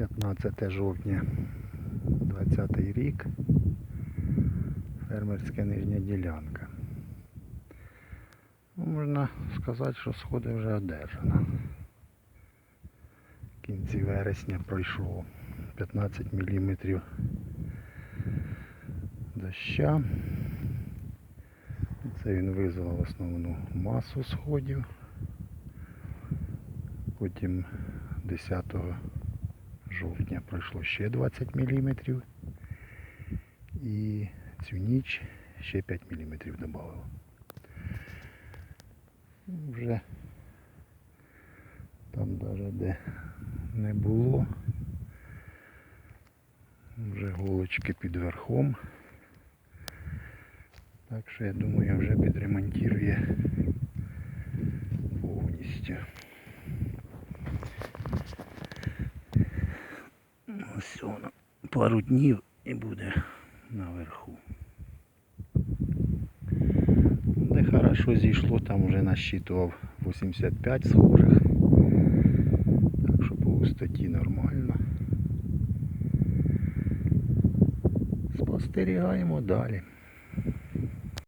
15 жовтня 20 рік. Фермерська нижня ділянка. Ну, можна сказати, що сходи вже одержано. В кінці вересня пройшло 15 мм доща. Це він визвав основну масу сходів. Потім 10 жовтня пройшло ще 20 мм. І цю ніч ще 5 мм додало. Вже там навіть де не було. Вже голочки під верхом. Так що я думаю, вже підремонтує повністю. Пару днів і буде наверху. Де хорошо зійшло, там вже насчитував 85 схожих. Так що по густоті нормально. Спостерігаємо далі.